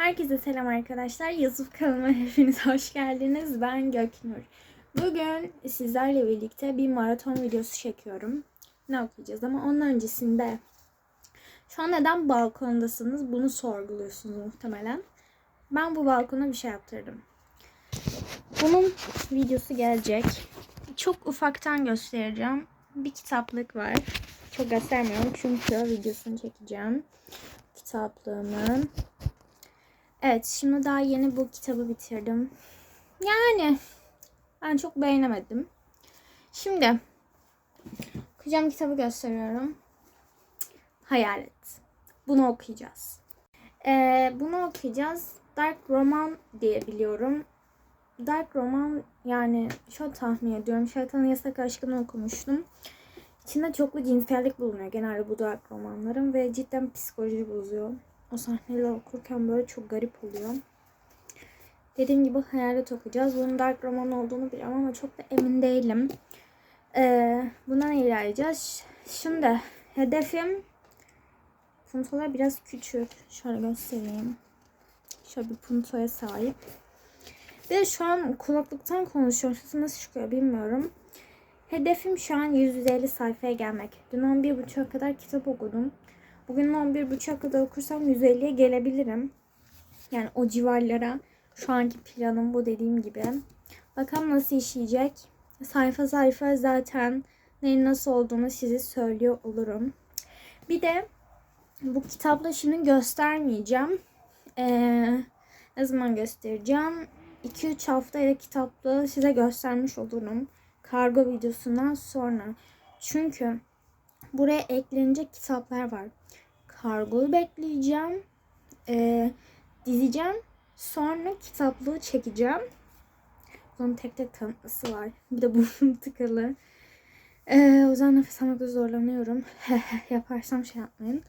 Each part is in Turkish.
Herkese selam arkadaşlar. Yusuf kanalıma hepiniz hoş geldiniz. Ben Göknur. Bugün sizlerle birlikte bir maraton videosu çekiyorum. Ne okuyacağız ama onun öncesinde şu an neden balkondasınız bunu sorguluyorsunuz muhtemelen. Ben bu balkona bir şey yaptırdım. Bunun videosu gelecek. Çok ufaktan göstereceğim. Bir kitaplık var. Çok göstermiyorum çünkü videosunu çekeceğim. Kitaplığımın. Evet şimdi daha yeni bu kitabı bitirdim. Yani ben çok beğenemedim. Şimdi okuyacağım kitabı gösteriyorum. Hayalet. Bunu okuyacağız. Ee, bunu okuyacağız. Dark Roman diye biliyorum. Dark Roman yani şöyle tahmin ediyorum. Şeytanın Yasak Aşkını okumuştum. İçinde çoklu cinsellik bulunuyor genelde bu dark romanların ve cidden psikoloji bozuyor. O sahneleri okurken böyle çok garip oluyor. Dediğim gibi hayalet okuyacağız. Bunun dark roman olduğunu biliyorum ama çok da emin değilim. Ee, bundan ilerleyeceğiz. Şimdi hedefim puntolar biraz küçük. Şöyle göstereyim. Şöyle bir puntoya sahip. Bir şu an kulaklıktan konuşuyorum. Sesi nasıl çıkıyor bilmiyorum. Hedefim şu an 150 sayfaya gelmek. Dün 11.30'a kadar kitap okudum. Bugün 11.30'a kadar okursam 150'ye gelebilirim. Yani o civarlara şu anki planım bu dediğim gibi. Bakalım nasıl işleyecek. Sayfa sayfa zaten neyin nasıl olduğunu size söylüyor olurum. Bir de bu kitapla şimdi göstermeyeceğim. Ee, ne zaman göstereceğim? 2-3 haftaya kitapla size göstermiş olurum. Kargo videosundan sonra. Çünkü buraya eklenecek kitaplar var kargoyu bekleyeceğim. Ee, dizeceğim. Sonra kitaplığı çekeceğim. Bunun tek tek tanıtması var. Bir de burnum tıkalı. Ee, o yüzden nefes almakta zorlanıyorum. Yaparsam şey yapmayın.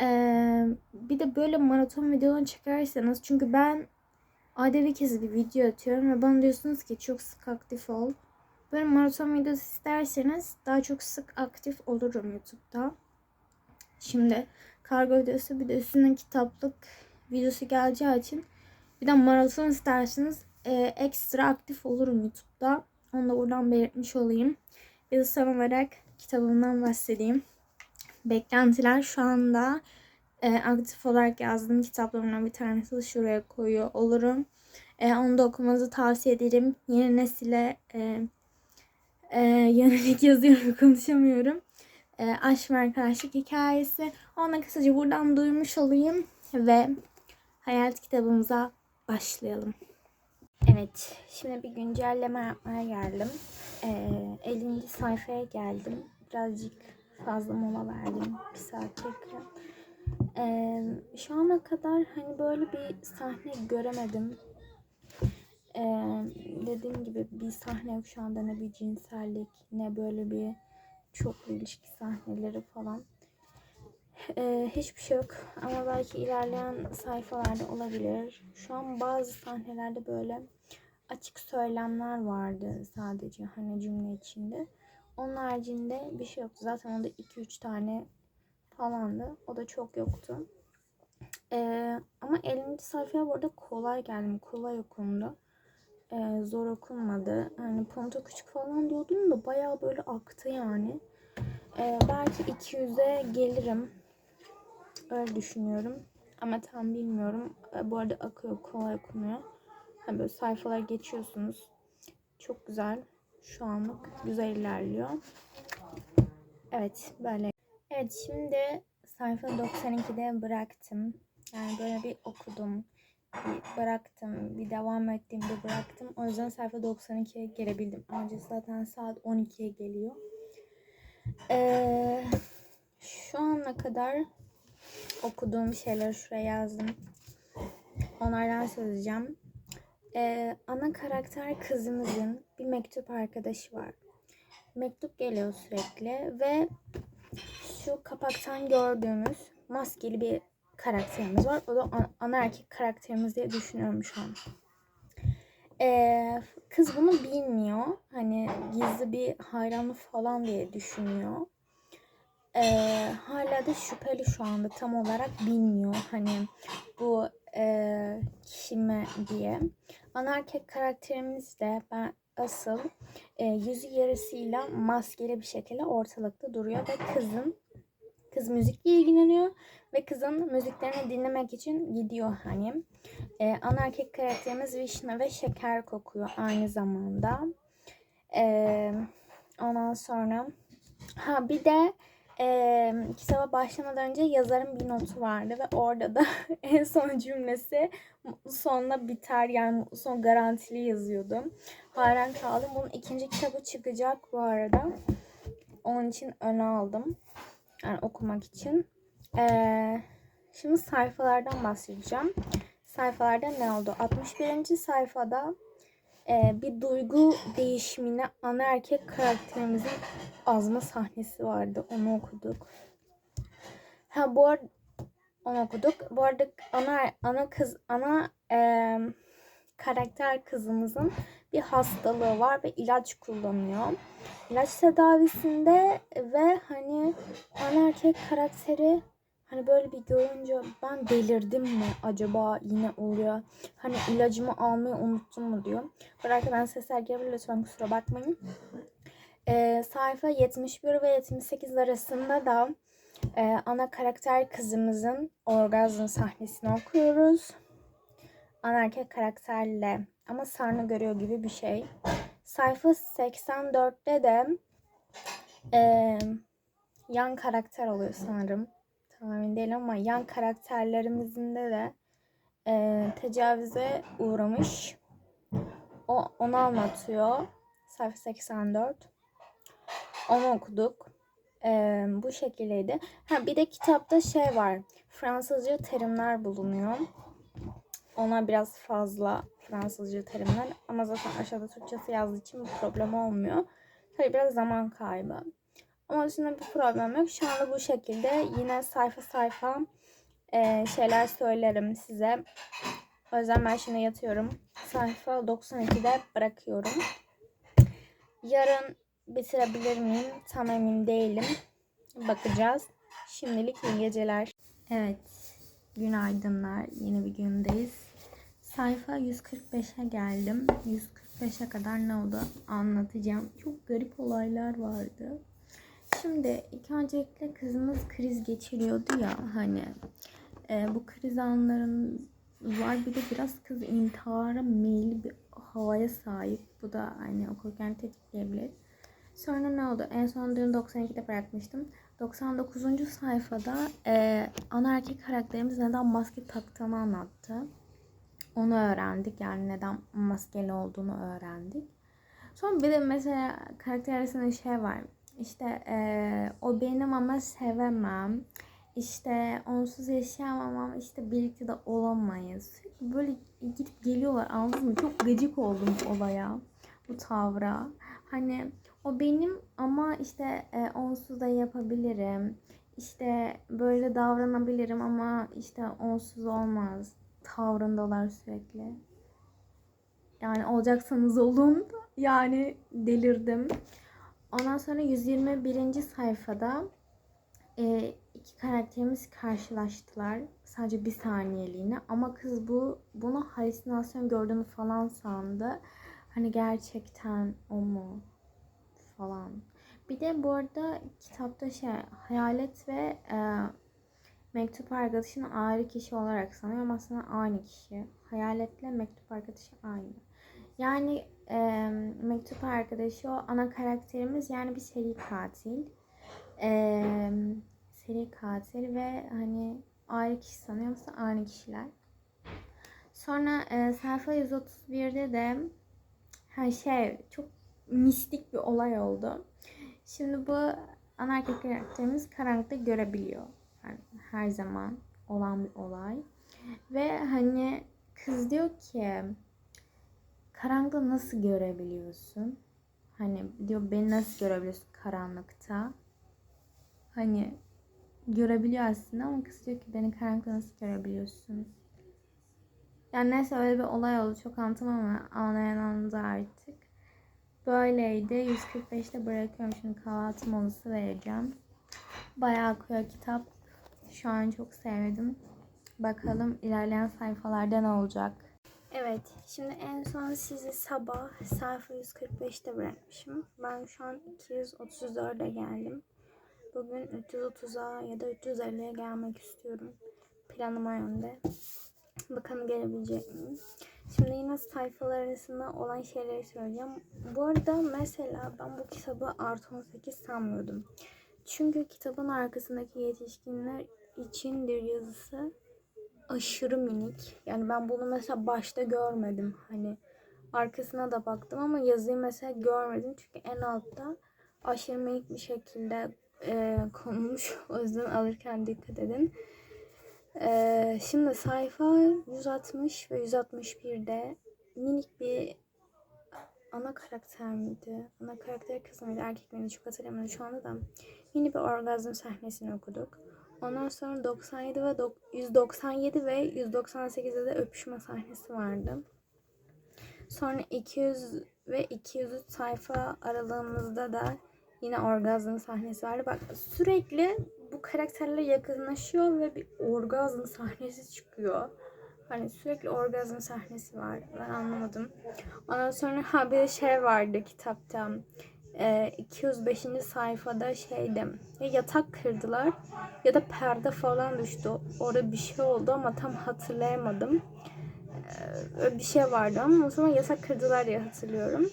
Ee, bir de böyle maraton videoları çekerseniz çünkü ben ayda bir kez bir video atıyorum ve bana diyorsunuz ki çok sık aktif ol. Böyle maraton videosu isterseniz daha çok sık aktif olurum YouTube'da. Şimdi kargo videosu bir de üstüne kitaplık videosu geleceği için bir de maraton isterseniz e, ekstra aktif olurum YouTube'da. Onu da buradan belirtmiş olayım. Bir de son olarak kitabımdan bahsedeyim. Beklentiler şu anda e, aktif olarak yazdığım kitaplarımdan bir tanesi şuraya koyuyor olurum. E, onu da okumanızı tavsiye ederim. Yeni nesile e, e, yönelik yazıyorum konuşamıyorum e, aşk ve arkadaşlık hikayesi. Onu kısaca buradan duymuş olayım ve hayat kitabımıza başlayalım. Evet, şimdi bir güncelleme yapmaya geldim. E, 50. sayfaya geldim. Birazcık fazla mola verdim. Bir saat tekrar. E, şu ana kadar hani böyle bir sahne göremedim. Dediğim gibi bir sahne yok şu anda ne bir cinsellik ne böyle bir çoklu ilişki sahneleri falan. Ee, hiçbir şey yok ama belki ilerleyen sayfalarda olabilir. Şu an bazı sahnelerde böyle açık söylemler vardı sadece hani cümle içinde. Onun haricinde bir şey yoktu. Zaten onda 2-3 tane falandı. O da çok yoktu. Ee, ama 50. sayfaya burada kolay geldim. Kolay okundu e, zor okunmadı. Hani ponto küçük falan diyordum da bayağı böyle aktı yani. E, belki 200'e gelirim. Öyle düşünüyorum. Ama tam bilmiyorum. E, bu arada akıyor, kolay okunuyor. Hani böyle sayfalar geçiyorsunuz. Çok güzel. Şu anlık güzel ilerliyor. Evet böyle. Evet şimdi sayfa 92'de bıraktım. Yani böyle bir okudum bıraktım. Bir devam ettiğimde bıraktım. O yüzden sayfa 92'ye gelebildim. Ancak zaten saat 12'ye geliyor. Ee, şu ana kadar okuduğum şeyler şuraya yazdım. Onlardan söyleyeceğim. Ee, ana karakter kızımızın bir mektup arkadaşı var. Mektup geliyor sürekli ve şu kapaktan gördüğümüz maskeli bir karakterimiz var. O da ana erkek karakterimiz diye düşünüyorum şu an. Ee, kız bunu bilmiyor. Hani gizli bir hayranlık falan diye düşünüyor. Ee, hala da şüpheli şu anda tam olarak bilmiyor. Hani bu e, diye. Ana erkek karakterimiz de ben asıl e, yüzü yarısıyla maskeli bir şekilde ortalıkta duruyor ve kızın kız müzikle ilgileniyor ve kızın müziklerini dinlemek için gidiyor hani. E, ana erkek karakterimiz vişne ve şeker kokuyor aynı zamanda. E, ondan sonra ha bir de e, kitaba başlamadan önce yazarın bir notu vardı ve orada da en son cümlesi mutlu sonla biter yani son garantili yazıyordu. Hayran kaldım. Bunun ikinci kitabı çıkacak bu arada. Onun için öne aldım. Yani okumak için. Ee, şimdi sayfalardan bahsedeceğim. Sayfalarda ne oldu? 61. sayfada e, bir duygu değişimine ana erkek karakterimizin azma sahnesi vardı. Onu okuduk. Ha bu arada onu okuduk. Bu arada ana ana kız ana e, karakter kızımızın bir hastalığı var ve ilaç kullanıyor. İlaç tedavisinde ve hani ana erkek karakteri hani böyle bir görünce ben delirdim mi acaba yine oluyor. Hani ilacımı almayı unuttum mu diyor. Arada ben sesler gelebilir lütfen kusura bakmayın. Ee, sayfa 71 ve 78 arasında da e, ana karakter kızımızın orgazm sahnesini okuyoruz. Ana erkek karakterle ama sarnı görüyor gibi bir şey. Sayfa 84'te de e, yan karakter oluyor sanırım. Tam emin değilim ama yan karakterlerimizin de de e, tecavüze uğramış. O onu anlatıyor. Sayfa 84. Onu okuduk. E, bu şekildeydi. Ha bir de kitapta şey var. Fransızca terimler bulunuyor. Ona biraz fazla Fransızca terimler ama zaten aşağıda Türkçesi yazdığı için bir problem olmuyor. Tabii biraz zaman kaybı. Ama dışında bir problem yok. Şu anda bu şekilde yine sayfa sayfa e, şeyler söylerim size. O yüzden ben şimdi yatıyorum. Sayfa 92'de bırakıyorum. Yarın bitirebilir miyim? Tam emin değilim. Bakacağız. Şimdilik iyi geceler. Evet. Günaydınlar. Yeni bir gündeyiz. Sayfa 145'e geldim. 145'e kadar ne oldu anlatacağım. Çok garip olaylar vardı. Şimdi ilk öncelikle kızımız kriz geçiriyordu ya hani e, bu kriz anların var bir de biraz kız intihara meyilli bir havaya sahip. Bu da hani okurken tetikleyebilir. Sonra ne oldu? En son dün 92'de bırakmıştım. 99. sayfada e, ana erkek karakterimiz neden maske taktığını anlattı. Onu öğrendik. Yani neden maskeli olduğunu öğrendik. Sonra bir de mesela karakter arasında şey var. İşte e, o benim ama sevemem. İşte onsuz yaşayamam işte birlikte de olamayız. Böyle gidip geliyorlar anladın mı? Çok gıcık oldum olaya. Bu tavra. Hani o benim ama işte e, onsuz da yapabilirim. İşte böyle davranabilirim ama işte onsuz olmaz. Tavrındalar sürekli. Yani olacaksanız olun. Yani delirdim. Ondan sonra 121. sayfada e, iki karakterimiz karşılaştılar. Sadece bir saniyeliğine. Ama kız bu bunu halüsinasyon gördüğünü falan sandı. Hani gerçekten o mu? Falan. Bir de bu arada kitapta şey hayalet ve e, mektup arkadaşını ayrı kişi olarak sanıyorum. Aslında aynı kişi. Hayaletle mektup arkadaşı aynı. Yani e, mektup arkadaşı o ana karakterimiz yani bir seri katil. E, seri katil ve hani ayrı kişi sanıyorsa aynı kişiler. Sonra e, sayfa 131'de de her şey çok mistik bir olay oldu. Şimdi bu ana karakterimiz karanlıkta görebiliyor. Yani her zaman olan bir olay. Ve hani kız diyor ki karanlıkta nasıl görebiliyorsun? Hani diyor beni nasıl görebiliyorsun karanlıkta? Hani görebiliyor aslında ama kız diyor ki beni karanlıkta nasıl görebiliyorsun? Yani neyse öyle bir olay oldu. Çok anlatamam ama anlayan anladı artık. Böyleydi. 145'te bırakıyorum. Şimdi kahvaltı molası vereceğim. Bayağı akıyor kitap. Şu an çok sevdim. Bakalım ilerleyen sayfalarda ne olacak. Evet, şimdi en son sizi sabah sayfa 145'te bırakmışım. Ben şu an 234'e geldim. Bugün 330'a ya da 350'ye gelmek istiyorum. Planım o yönde. Bakalım gelebilecek miyim? Şimdi yine sayfalar arasında olan şeyleri söyleyeceğim. Bu arada mesela ben bu kitabı artı 18 sanmıyordum. Çünkü kitabın arkasındaki yetişkinler içindir yazısı aşırı minik. Yani ben bunu mesela başta görmedim. Hani arkasına da baktım ama yazıyı mesela görmedim. Çünkü en altta aşırı minik bir şekilde e, konulmuş. O yüzden alırken dikkat edin. E, şimdi sayfa 160 ve 161'de minik bir ana karakter miydi? Ana karakter kız mıydı? Erkek miydi? Çok hatırlamıyorum şu anda da. Mini bir orgazm sahnesini okuduk. Ondan sonra 97 ve dok- 197 ve 198'de de öpüşme sahnesi vardı. Sonra 200 ve 203 sayfa aralığımızda da yine orgazm sahnesi vardı. Bak sürekli bu karakterler yakınlaşıyor ve bir orgazm sahnesi çıkıyor. Hani sürekli orgazm sahnesi var. Ben anlamadım. Ondan sonra ha bir de şey vardı kitapta. Ee, 205. sayfada şeyde ya yatak kırdılar ya da perde falan düştü. Orada bir şey oldu ama tam hatırlayamadım. Öyle bir şey vardı ama o zaman yatak kırdılar diye hatırlıyorum.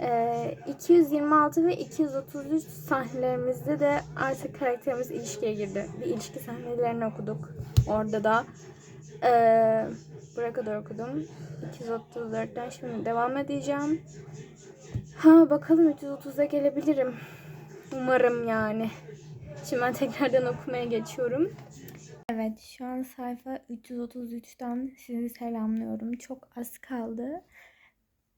Ee, 226 ve 233 sahnelerimizde de artık karakterimiz ilişkiye girdi. Bir ilişki sahnelerini okuduk. Orada da ee, buraya kadar okudum. 234'ten şimdi devam edeceğim. Ha bakalım 330'a gelebilirim. Umarım yani. Şimdi ben tekrardan okumaya geçiyorum. Evet şu an sayfa 333'ten sizi selamlıyorum. Çok az kaldı.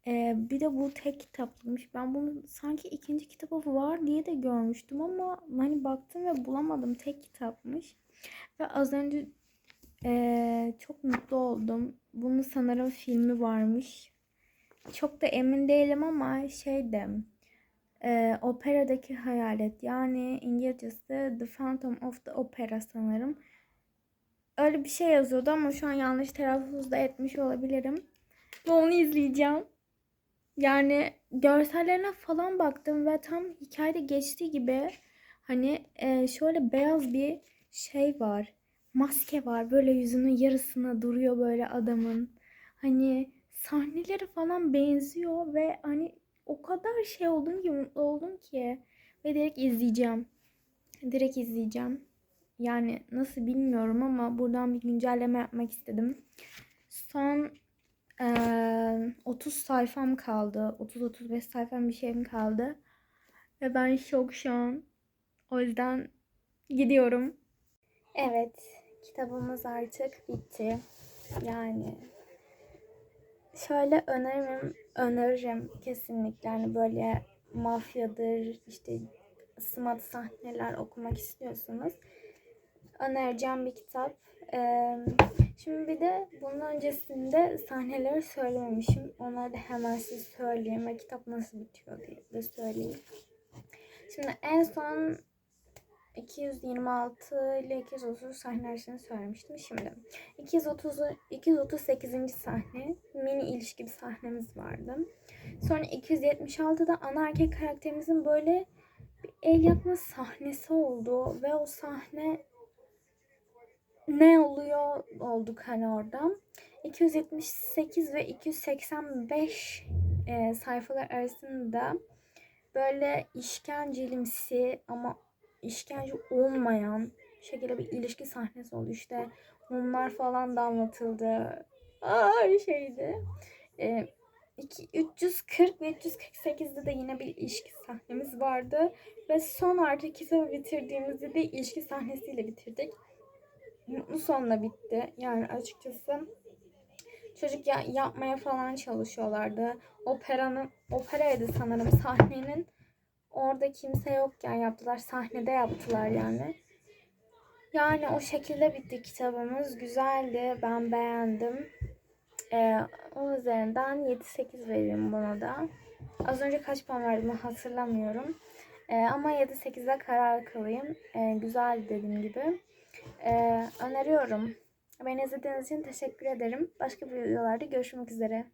Ee, bir de bu tek kitapmış. Ben bunu sanki ikinci kitabı var diye de görmüştüm ama hani baktım ve bulamadım. Tek kitapmış. Ve az önce ee, çok mutlu oldum. Bunun sanırım filmi varmış. Çok da emin değilim ama şeyde e, operadaki hayalet yani İngilizcesi The Phantom of the Opera sanırım. Öyle bir şey yazıyordu ama şu an yanlış telaffuz da etmiş olabilirim. Ve onu izleyeceğim. Yani görsellerine falan baktım ve tam hikayede geçtiği gibi hani e, şöyle beyaz bir şey var. Maske var. Böyle yüzünün yarısına duruyor böyle adamın. Hani sahneleri falan benziyor ve hani o kadar şey oldum ki mutlu oldum ki ve direkt izleyeceğim. Direkt izleyeceğim. Yani nasıl bilmiyorum ama buradan bir güncelleme yapmak istedim. Son eee 30 sayfam kaldı. 30-35 sayfam bir şeyim kaldı. Ve ben şok şu an. O yüzden gidiyorum. Evet, kitabımız artık bitti. Yani şöyle öneririm, öneririm kesinlikle. Yani böyle mafyadır, işte smat sahneler okumak istiyorsanız önereceğim bir kitap. Ee, şimdi bir de bunun öncesinde sahneleri söylememişim. Onları da hemen size söyleyeyim ve kitap nasıl bitiyor diye de söyleyeyim. Şimdi en son 226 ile 230 sahne arasını söylemiştim. Şimdi 230 238. sahne mini ilişki bir sahnemiz vardı. Sonra 276'da ana erkek karakterimizin böyle bir el yapma sahnesi oldu ve o sahne ne oluyor olduk hani orada. 278 ve 285 e, sayfalar arasında böyle işkencelimsi ama işkence olmayan şekilde bir ilişki sahnesi oldu. İşte mumlar falan da anlatıldı. Aa şeydi. E, iki- 340 ve 348'de de yine bir ilişki sahnemiz vardı. Ve son artık kitabı bitirdiğimizde de ilişki sahnesiyle bitirdik. Mutlu sonla bitti. Yani açıkçası çocuk ya- yapmaya falan çalışıyorlardı. Operanın, operaydı sanırım sahnenin. Orada kimse yokken yaptılar. Sahnede yaptılar yani. Yani o şekilde bitti kitabımız. Güzeldi. Ben beğendim. Ee, onun üzerinden 7-8 veririm buna da. Az önce kaç puan verdim hatırlamıyorum. Ee, ama 7-8'e karar kılayım. Ee, güzel dediğim gibi. Ee, öneriyorum. Beni izlediğiniz için teşekkür ederim. Başka videolarda görüşmek üzere.